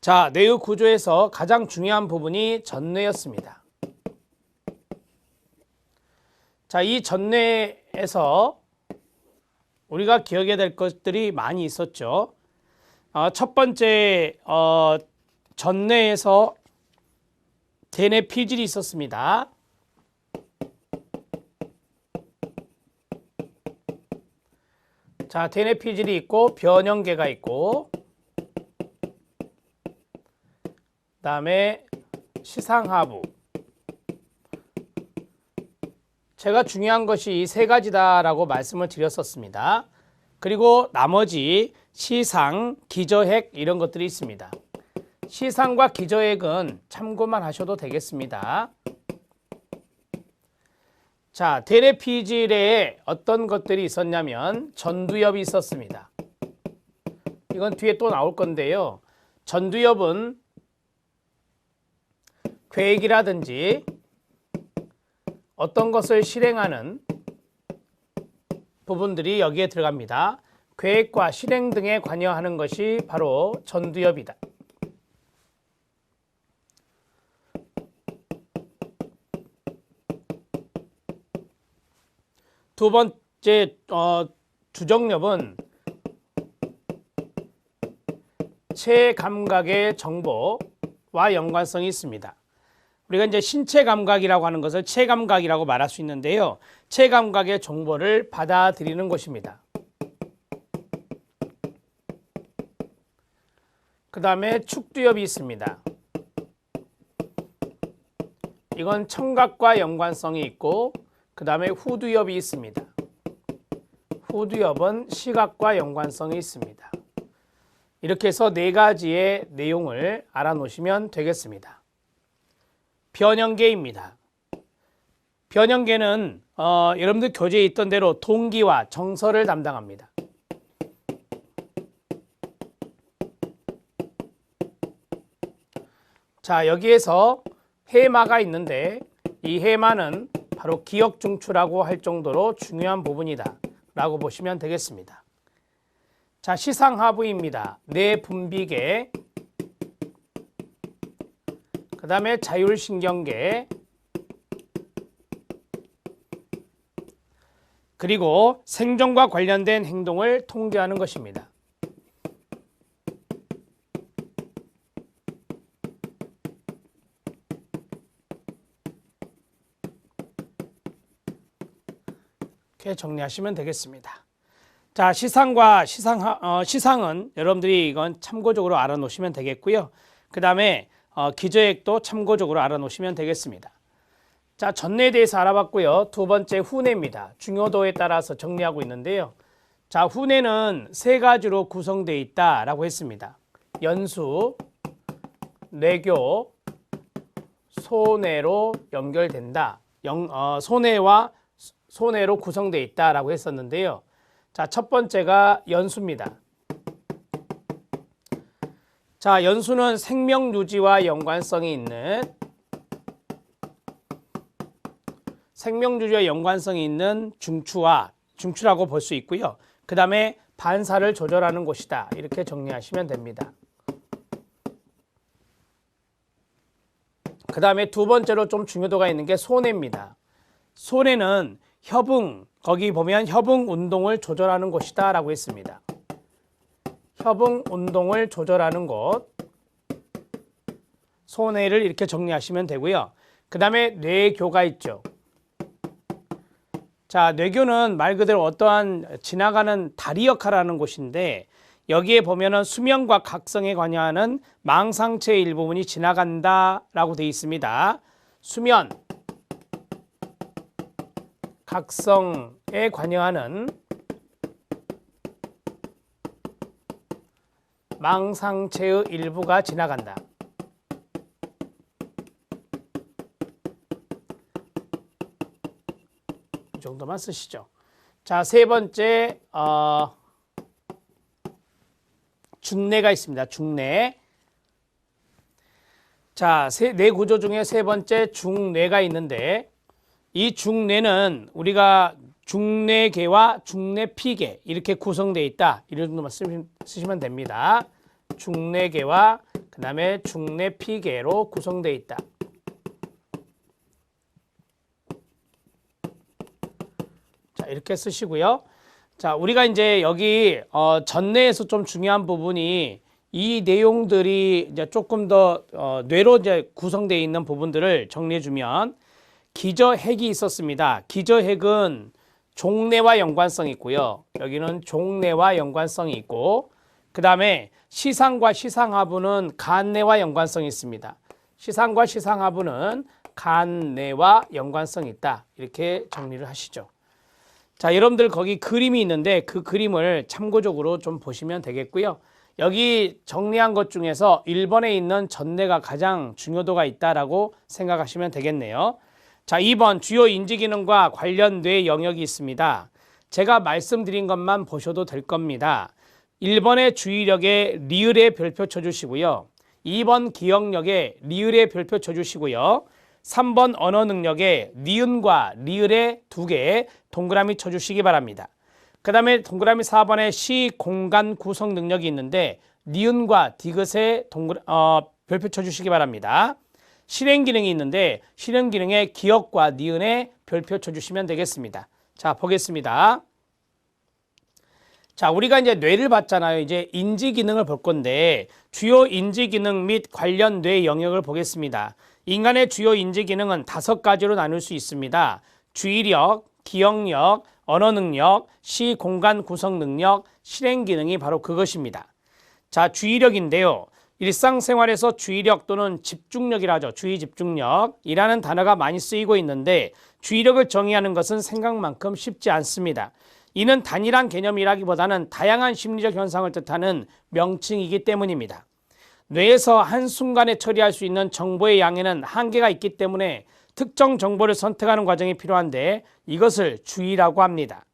자, 뇌의 구조에서 가장 중요한 부분이 전뇌였습니다. 자, 이 전뇌에서 우리가 기억해야 될 것들이 많이 있었죠. 어, 첫 번째 어, 전뇌에서 대뇌 피질이 있었습니다. 자, 대뇌 피질이 있고 변형계가 있고 그 다음에 시상하부. 제가 중요한 것이 이 세 가지다라고 말씀을 드렸었습니다. 그리고 나머지 시상, 기저핵 이런 것들이 있습니다. 시상과 기저핵은 참고만 하셔도 되겠습니다. 자, 대뇌 피질에 어떤 것들이 있었냐면 전두엽이 있었습니다. 이건 뒤에 또 나올 건데요. 전두엽은 계획이라든지 어떤 것을 실행하는 부분들이 여기에 들어갑니다. 계획과 실행 등에 관여하는 것이 바로 전두엽이다. 두 번째 어, 주정엽은 체감각의 정보와 연관성이 있습니다. 우리가 이제 신체 감각이라고 하는 것을 체감각이라고 말할 수 있는데요. 체감각의 정보를 받아들이는 것입니다. 그 다음에 축두엽이 있습니다. 이건 청각과 연관성이 있고 그 다음에 후두엽이 있습니다. 후두엽은 시각과 연관성이 있습니다. 이렇게 해서 네 가지의 내용을 알아놓으시면 되겠습니다. 변형계입니다. 변형계는 어, 여러분들 교재에 있던 대로 동기와 정서를 담당합니다. 자 여기에서 해마가 있는데 이 해마는 바로 기억 중추라고 할 정도로 중요한 부분이다 라고 보시면 되겠습니다. 자 시상하부입니다. 뇌 분비계 그 다음에 자율신경계 그리고 생존과 관련된 행동을 통제하는 것입니다. 이렇게 정리하시면 되겠습니다. 자 시상과 시상 어, 시상은 여러분들이 이건 참고적으로 알아놓으시면 되겠고요. 그 다음에 어, 기저액도 참고적으로 알아놓으시면 되겠습니다. 자 전뇌에 대해서 알아봤고요. 두 번째 후뇌입니다. 중요도에 따라서 정리하고 있는데요. 자 후뇌는 세 가지로 구성되어 있다라고 했습니다. 연수, 뇌교, 소뇌로 연결된다. 영, 어, 소뇌와 소뇌로 구성되어 있다라고 했었는데요. 자, 첫 번째가 연수입니다. 자, 연수는 생명 유지와 연관성이 있는 생명 유지와 연관성이 있는 중추와 중추라고 볼 수 있고요. 그 다음에 반사를 조절하는 곳이다. 이렇게 정리하시면 됩니다. 그 다음에 두 번째로 좀 중요도가 있는 게 손해입니다. 손해는 협응, 거기 보면 협응 운동을 조절하는 곳이다 라고 했습니다. 협응 운동을 조절하는 곳. 손해를 이렇게 정리하시면 되고요. 그 다음에 뇌교가 있죠. 자, 뇌교는 말 그대로 어떠한 지나가는 다리 역할을 하는 곳인데 여기에 보면은 수면과 각성에 관여하는 망상체의 일부분이 지나간다라고 되어 있습니다. 수면, 각성에 관여하는 망상체의 일부가 지나간다. 이 정도만 쓰시죠. 자, 세 번째 어, 중뇌가 있습니다. 중뇌. 자, 세, 뇌 구조 중에 세 번째 중뇌가 있는데 이 중뇌는 우리가 중뇌계와 중뇌피계 이렇게 구성되어 있다. 이런 정도만 쓰시면 됩니다. 중뇌계와 그 다음에 중내 피계로 구성되어 있다. 자, 이렇게 쓰시고요. 자, 우리가 이제 여기 어, 전내에서 좀 중요한 부분이 이 내용들이 이제 조금 더 어, 뇌로 이제 구성되어 있는 부분들을 정리해 주면 기저핵이 있었습니다. 기저핵은 종내와 연관성이 있고요. 여기는 종내와 연관성이 있고 그 다음에 시상과 시상하부는 간내와 연관성이 있습니다. 시상과 시상하부는 간내와 연관성이 있다. 이렇게 정리를 하시죠. 자, 여러분들 거기 그림이 있는데 그 그림을 참고적으로 좀 보시면 되겠고요. 여기 정리한 것 중에서 1번에 있는 전내가 가장 중요도가 있다라고 생각하시면 되겠네요. 자, 2번 주요 인지 기능과 관련 뇌 영역이 있습니다. 제가 말씀드린 것만 보셔도 될 겁니다. 1번의 주의력에 리을의 별표 쳐주시고요. 2번 기억력에 리을의 별표 쳐주시고요. 3번 언어 능력에 니은과 리을의 두 개 동그라미 쳐주시기 바랍니다. 그 다음에 동그라미 4번에 시 공간 구성 능력이 있는데 니은과 디귿에 동그라, 어, 별표 쳐주시기 바랍니다. 실행 기능이 있는데 실행 기능에 기억과 니은에 별표 쳐주시면 되겠습니다. 자 보겠습니다. 자, 우리가 이제 뇌를 봤잖아요. 이제 인지 기능을 볼 건데 주요 인지 기능 및 관련 뇌 영역을 보겠습니다. 인간의 주요 인지 기능은 다섯 가지로 나눌 수 있습니다. 주의력, 기억력, 언어 능력, 시 공간 구성 능력, 실행 기능이 바로 그것입니다. 자, 주의력인데요. 일상생활에서 주의력 또는 집중력이라 하죠. 주의 집중력이라는 단어가 많이 쓰이고 있는데 주의력을 정의하는 것은 생각만큼 쉽지 않습니다. 이는 단일한 개념이라기보다는 다양한 심리적 현상을 뜻하는 명칭이기 때문입니다. 뇌에서 한순간에 처리할 수 있는 정보의 양에는 한계가 있기 때문에 특정 정보를 선택하는 과정이 필요한데 이것을 주의라고 합니다.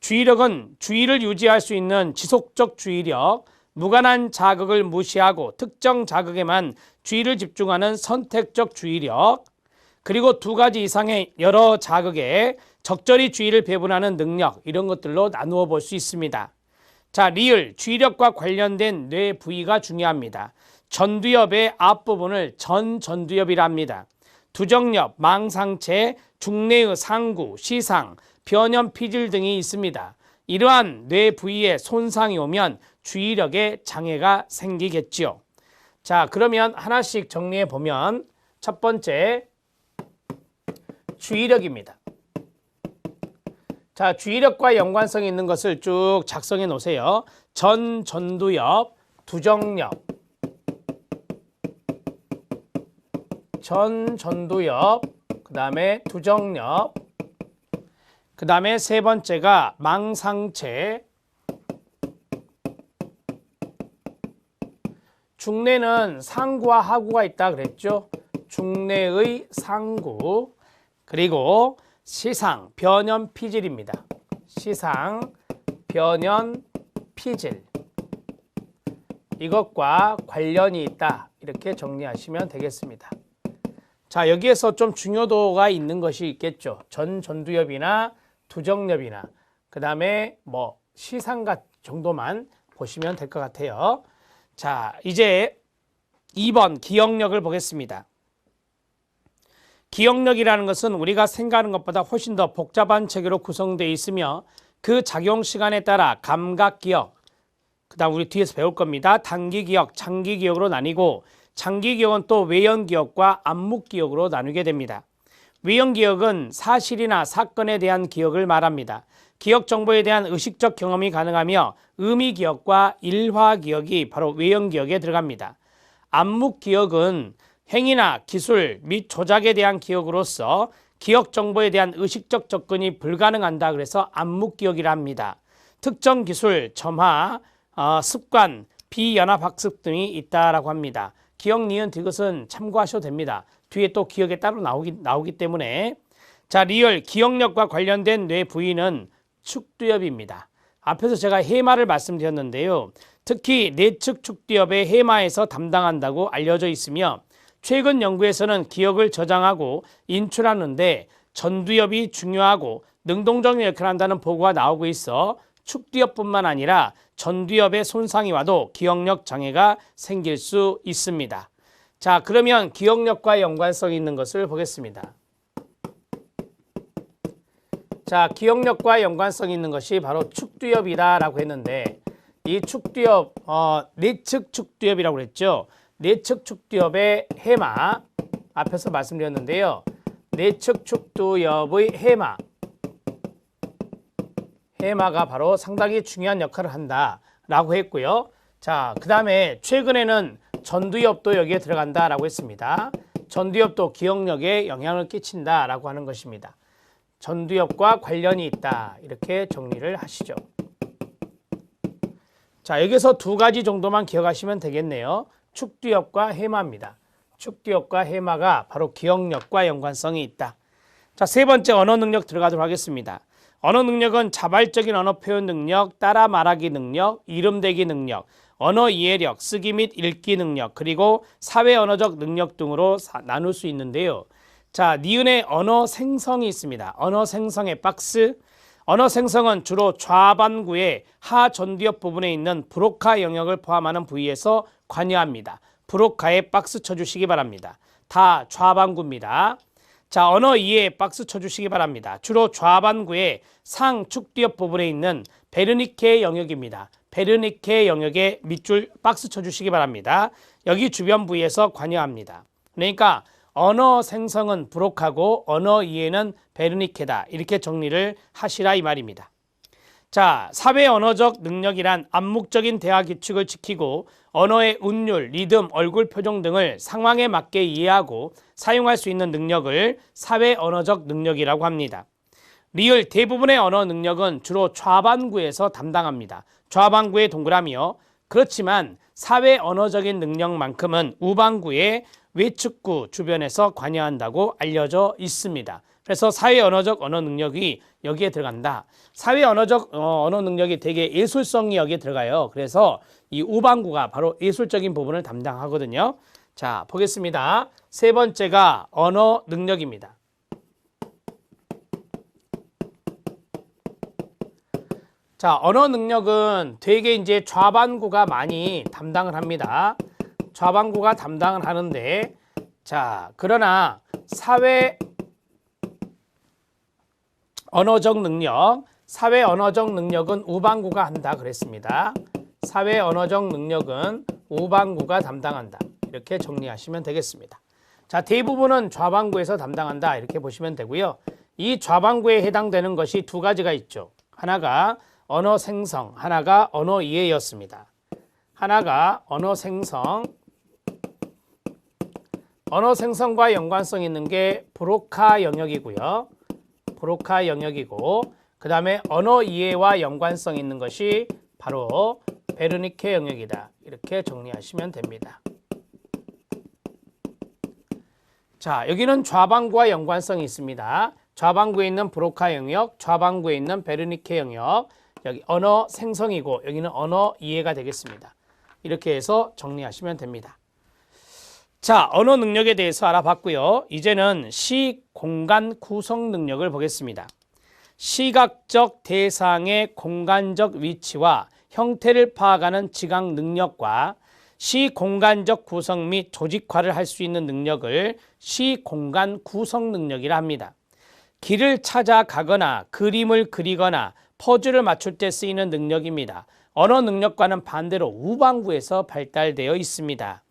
주의력은 주의를 유지할 수 있는 지속적 주의력, 무관한 자극을 무시하고 특정 자극에만 주의를 집중하는 선택적 주의력, 그리고 두 가지 이상의 여러 자극에 적절히 주의를 배분하는 능력 이런 것들로 나누어 볼 수 있습니다. 자, 리을 주의력과 관련된 뇌 부위가 중요합니다. 전두엽의 앞부분을 전전두엽이라 합니다. 두정엽, 망상체, 중내의 상구, 시상, 변염 피질 등이 있습니다. 이러한 뇌 부위에 손상이 오면 주의력에 장애가 생기겠지요. 자, 그러면 하나씩 정리해 보면 첫 번째 주의력입니다. 자, 주의력과 연관성이 있는 것을 쭉 작성해 놓으세요. 전 전두엽, 두정엽, 전 전두엽, 그 다음에 두정엽, 그 다음에 세 번째가 망상체, 중내는 상구와 하구가 있다 그랬죠. 중내의 상구, 그리고 시상, 변연 피질입니다. 시상, 변연 피질. 이것과 관련이 있다. 이렇게 정리하시면 되겠습니다. 자, 여기에서 좀 중요도가 있는 것이 있겠죠. 전 전두엽이나 두정엽이나 그 다음에 뭐 시상각 정도만 보시면 될 것 같아요. 자, 이제 2번 기억력을 보겠습니다. 기억력이라는 것은 우리가 생각하는 것보다 훨씬 더 복잡한 체계로 구성되어 있으며 그 작용 시간에 따라 감각 기억, 그 다음 우리 뒤에서 배울 겁니다. 단기 기억, 장기 기억으로 나뉘고 장기 기억은 또 외연 기억과 암묵 기억으로 나누게 됩니다. 외연 기억은 사실이나 사건에 대한 기억을 말합니다. 기억 정보에 대한 의식적 경험이 가능하며 의미 기억과 일화 기억이 바로 외연 기억에 들어갑니다. 암묵 기억은 행위나 기술 및 조작에 대한 기억으로서 기억 정보에 대한 의식적 접근이 불가능한다 그래서 암묵 기억이라 합니다. 특정 기술, 점화, 어, 습관, 비연합 학습 등이 있다라고 합니다. 기억, 니은, 디귿은 참고하셔도 됩니다. 뒤에 또 기억에 따로 나오기, 나오기 때문에 자 리얼 기억력과 관련된 뇌 부위는 축두엽입니다. 앞에서 제가 해마를 말씀드렸는데요. 특히 내측 축두엽의 해마에서 담당한다고 알려져 있으며 최근 연구에서는 기억을 저장하고 인출하는데 전두엽이 중요하고 능동적인 역할을 한다는 보고가 나오고 있어 축두엽뿐만 아니라 전두엽에 손상이 와도 기억력 장애가 생길 수 있습니다. 자, 그러면 기억력과 연관성이 있는 것을 보겠습니다. 자, 기억력과 연관성이 있는 것이 바로 축두엽이다라고 했는데 이 축두엽, 어, 내측 축두엽이라고 그랬죠. 내측 축두엽의 해마 앞에서 말씀드렸는데요. 내측 축두엽의 해마 해마가 바로 상당히 중요한 역할을 한다라고 했고요. 자, 그 다음에 최근에는 전두엽도 여기에 들어간다라고 했습니다. 전두엽도 기억력에 영향을 끼친다라고 하는 것입니다. 전두엽과 관련이 있다 이렇게 정리를 하시죠. 자, 여기서 두 가지 정도만 기억하시면 되겠네요. 축두엽과 해마입니다. 축두엽과 해마가 바로 기억력과 연관성이 있다. 자, 세 번째 언어 능력 들어가도록 하겠습니다. 언어 능력은 자발적인 언어 표현 능력, 따라 말하기 능력, 이름 대기 능력, 언어 이해력, 쓰기 및 읽기 능력, 그리고 사회 언어적 능력 등으로 사- 나눌 수 있는데요. 자, 니은의 언어 생성이 있습니다. 언어 생성의 박스. 언어 생성은 주로 좌반구의 하전두엽 부분에 있는 브로카 영역을 포함하는 부위에서 관여합니다. 브로카에 박스 쳐주시기 바랍니다. 다 좌반구입니다. 자, 언어 이해 박스 쳐주시기 바랍니다. 주로 좌반구의 상축두엽 부분에 있는 베르니케 영역입니다. 베르니케 영역에 밑줄 박스 쳐주시기 바랍니다. 여기 주변 부위에서 관여합니다. 그러니까 언어 생성은 브록하고 언어 이해는 베르니케다. 이렇게 정리를 하시라 이 말입니다. 자, 사회 언어적 능력이란 암묵적인 대화 규칙을 지키고 언어의 운율, 리듬, 얼굴 표정 등을 상황에 맞게 이해하고 사용할 수 있는 능력을 사회 언어적 능력이라고 합니다. 리을 대부분의 언어 능력은 주로 좌반구에서 담당합니다. 좌반구의 동그라미요. 그렇지만 사회 언어적인 능력만큼은 우반구의 외측구 주변에서 관여한다고 알려져 있습니다. 그래서 사회 언어적 언어 능력이 여기에 들어간다. 사회 언어적 어, 언어 능력이 되게 예술성이 여기에 들어가요. 그래서 이 우반구가 바로 예술적인 부분을 담당하거든요. 자, 보겠습니다. 세 번째가 언어 능력입니다. 자, 언어 능력은 되게 이제 좌반구가 많이 담당을 합니다. 좌반구가 담당을 하는데, 자, 그러나 사회 언어적 능력, 사회 언어적 능력은 우반구가 한다 그랬습니다. 사회 언어적 능력은 우반구가 담당한다. 이렇게 정리하시면 되겠습니다. 자, 대부분은 좌반구에서 담당한다. 이렇게 보시면 되고요. 이 좌반구에 해당되는 것이 두 가지가 있죠. 하나가 언어 생성, 하나가 언어 이해였습니다. 하나가 언어 생성, 언어 생성과 연관성 있는 게 브로카 영역이고요. 브로카 영역이고 그 다음에 언어 이해와 연관성 있는 것이 바로 베르니케 영역이다. 이렇게 정리하시면 됩니다. 자, 여기는 좌방구와 연관성이 있습니다. 좌방구에 있는 브로카 영역, 좌방구에 있는 베르니케 영역, 여기 언어 생성이고 여기는 언어 이해가 되겠습니다. 이렇게 해서 정리하시면 됩니다. 자, 언어 능력에 대해서 알아봤고요. 이제는 시 공간 구성 능력을 보겠습니다. 시각적 대상의 공간적 위치와 형태를 파악하는 지각 능력과 시 공간적 구성 및 조직화를 할 수 있는 능력을 시 공간 구성 능력이라 합니다. 길을 찾아가거나 그림을 그리거나 퍼즐을 맞출 때 쓰이는 능력입니다. 언어 능력과는 반대로 우방구에서 발달되어 있습니다.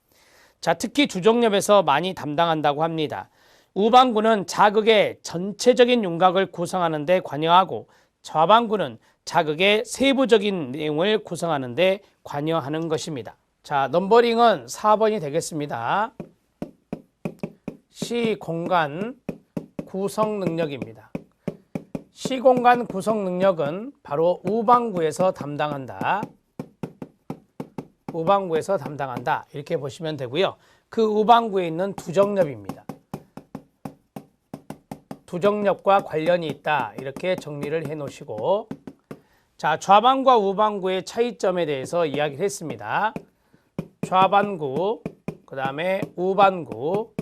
자, 특히 주종렵에서 많이 담당한다고 합니다. 우방구는 자극의 전체적인 윤곽을 구성하는 데 관여하고 좌방구는 자극의 세부적인 내용을 구성하는 데 관여하는 것입니다. 자, 넘버링은 4번이 되겠습니다. 시 공간 구성 능력입니다. 시공간 구성 능력은 바로 우방구에서 담당한다. 우방구에서 담당한다. 이렇게 보시면 되고요. 그 우방구에 있는 두정엽입니다. 두정엽과 관련이 있다. 이렇게 정리를 해 놓으시고 자, 좌반과 우반구의 차이점에 대해서 이야기를 했습니다. 좌반구, 그 다음에 우반구.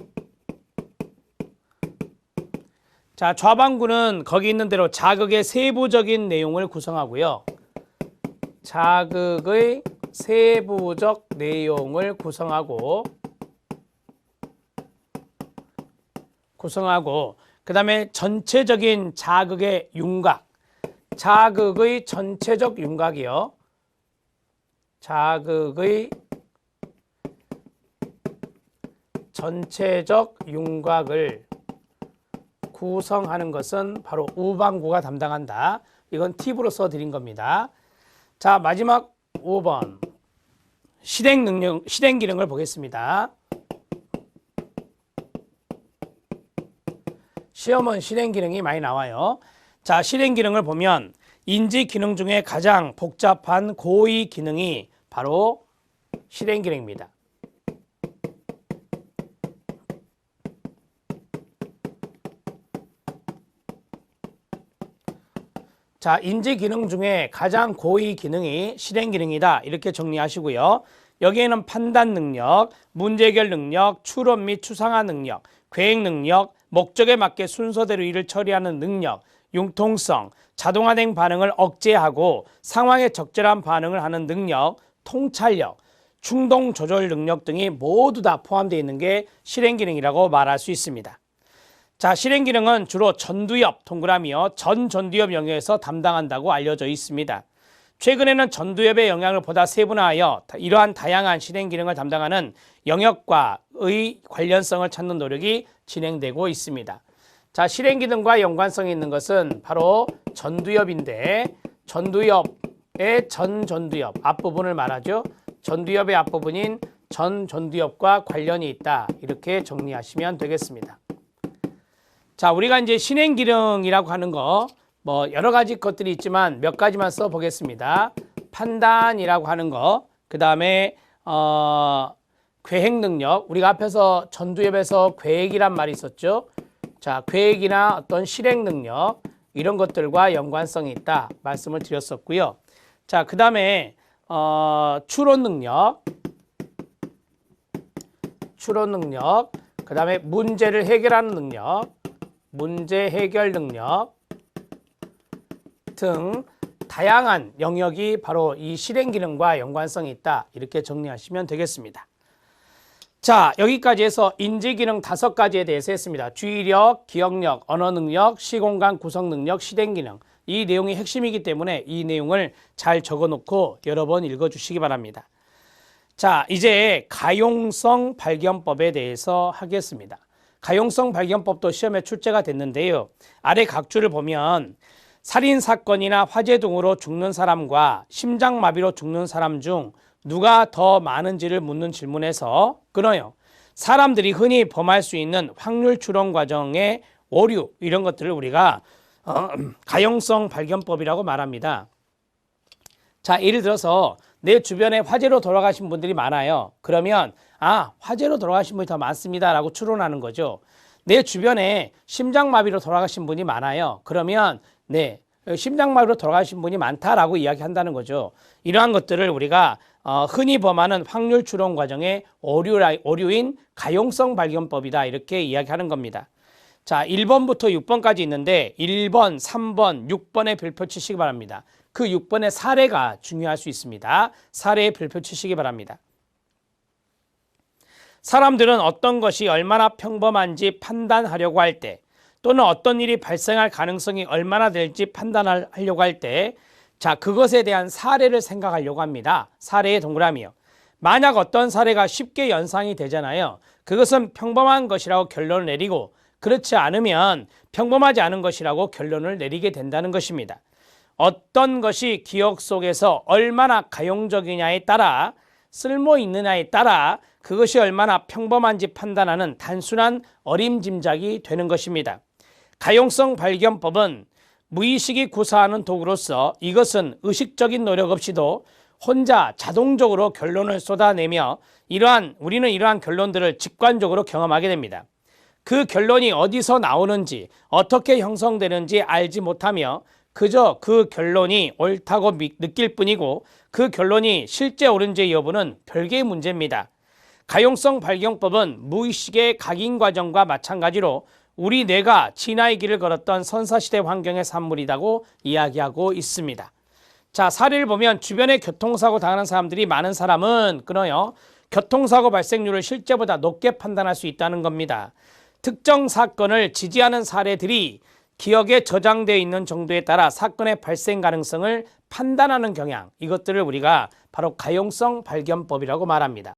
자, 좌반구는 거기 있는 대로 자극의 세부적인 내용을 구성하고요. 자극의 세부적 내용을 구성하고 구성하고 그 다음에 전체적인 자극의 윤곽 자극의 전체적 윤곽이요 자극의 전체적 윤곽을 구성하는 것은 바로 우방구가 담당한다. 이건 팁으로 써드린 겁니다. 자 마지막 5번 실행 능력 실행 기능을 보겠습니다. 시험은 실행 기능이 많이 나와요. 자 실행 기능을 보면 인지 기능 중에 가장 복잡한 고의 기능이 바로 실행 기능입니다. 자, 인지 기능 중에 가장 고의 기능이 실행 기능이다. 이렇게 정리하시고요. 여기에는 판단 능력, 문제 해결 능력, 추론 및 추상화 능력, 계획 능력, 목적에 맞게 순서대로 일을 처리하는 능력, 융통성, 자동화된 반응을 억제하고 상황에 적절한 반응을 하는 능력, 통찰력, 충동 조절 능력 등이 모두 다 포함되어 있는 게 실행 기능이라고 말할 수 있습니다. 자, 실행 기능은 주로 전두엽 동그라미요. 전 전두엽 영역에서 담당한다고 알려져 있습니다. 최근에는 전두엽의 영향을 보다 세분화하여 이러한 다양한 실행 기능을 담당하는 영역과의 관련성을 찾는 노력이 진행되고 있습니다. 자, 실행 기능과 연관성이 있는 것은 바로 전두엽인데 전두엽의 전 전두엽 앞부분을 말하죠. 전두엽의 앞부분인 전 전두엽과 관련이 있다. 이렇게 정리하시면 되겠습니다. 자, 우리가 이제 실행 기능이라고 하는 거, 뭐 여러 가지 것들이 있지만 몇 가지만 써 보겠습니다. 판단이라고 하는 거, 그 다음에 어, 계획 능력. 우리가 앞에서 전두엽에서 계획이란 말이 있었죠. 자, 계획이나 어떤 실행 능력 이런 것들과 연관성이 있다 말씀을 드렸었고요. 자, 그 다음에 어, 추론 능력, 추론 능력, 그 다음에 문제를 해결하는 능력, 문제 해결 능력 등 다양한 영역이 바로 이 실행 기능과 연관성이 있다. 이렇게 정리하시면 되겠습니다. 자, 여기까지 해서 인지 기능 다섯 가지에 대해서 했습니다. 주의력, 기억력, 언어 능력, 시공간 구성 능력, 실행 기능. 이 내용이 핵심이기 때문에 이 내용을 잘 적어 놓고 여러 번 읽어 주시기 바랍니다. 자, 이제 가용성 발견법에 대해서 하겠습니다. 가용성 발견법도 시험에 출제가 됐는데요. 아래 각주를 보면 살인 사건이나 화재 등으로 죽는 사람과 심장마비로 죽는 사람 중 누가 더 많은지를 묻는 질문에서 끊어요. 사람들이 흔히 범할 수 있는 확률 추론 과정의 오류 이런 것들을 우리가 어, 가용성 발견법이라고 말합니다. 자, 예를 들어서 내 주변에 화재로 돌아가신 분들이 많아요. 그러면 아, 화재로 돌아가신 분이 더 많습니다라고 추론하는 거죠. 내 주변에 심장마비로 돌아가신 분이 많아요. 그러면 네, 심장마비로 돌아가신 분이 많다라고 이야기한다는 거죠. 이러한 것들을 우리가 어, 흔히 범하는 확률 추론 과정의 오류, 오류인 가용성 발견법이다 이렇게 이야기하는 겁니다. 자, 1번부터 6번까지 있는데 1번, 3번, 6번에 별표 치시기 바랍니다. 그 6번의 사례가 중요할 수 있습니다. 사례에 별표 치시기 바랍니다. 사람들은 어떤 것이 얼마나 평범한지 판단하려고 할 때, 또는 어떤 일이 발생할 가능성이 얼마나 될지 판단하려고 할 때, 자, 그것에 대한 사례를 생각하려고 합니다. 사례의 동그라미요. 만약 어떤 사례가 쉽게 연상이 되잖아요. 그것은 평범한 것이라고 결론을 내리고, 그렇지 않으면 평범하지 않은 것이라고 결론을 내리게 된다는 것입니다. 어떤 것이 기억 속에서 얼마나 가용적이냐에 따라 쓸모 있느냐에 따라 그것이 얼마나 평범한지 판단하는 단순한 어림짐작이 되는 것입니다. 가용성 발견법은 무의식이 구사하는 도구로서 이것은 의식적인 노력 없이도 혼자 자동적으로 결론을 쏟아내며 이러한 우리는 이러한 결론들을 직관적으로 경험하게 됩니다. 그 결론이 어디서 나오는지 어떻게 형성되는지 알지 못하며 그저 그 결론이 옳다고 느낄 뿐이고 그 결론이 실제 옳은지 여부는 별개의 문제입니다. 가용성 발견법은 무의식의 각인 과정과 마찬가지로 우리 뇌가 진화의 길을 걸었던 선사시대 환경의 산물이라고 이야기하고 있습니다. 자, 사례를 보면 주변에 교통사고 당하는 사람들이 많은 사람은 끊어요. 교통사고 발생률을 실제보다 높게 판단할 수 있다는 겁니다. 특정 사건을 지지하는 사례들이 기억에 저장되어 있는 정도에 따라 사건의 발생 가능성을 판단하는 경향, 이것들을 우리가 바로 가용성 발견법이라고 말합니다.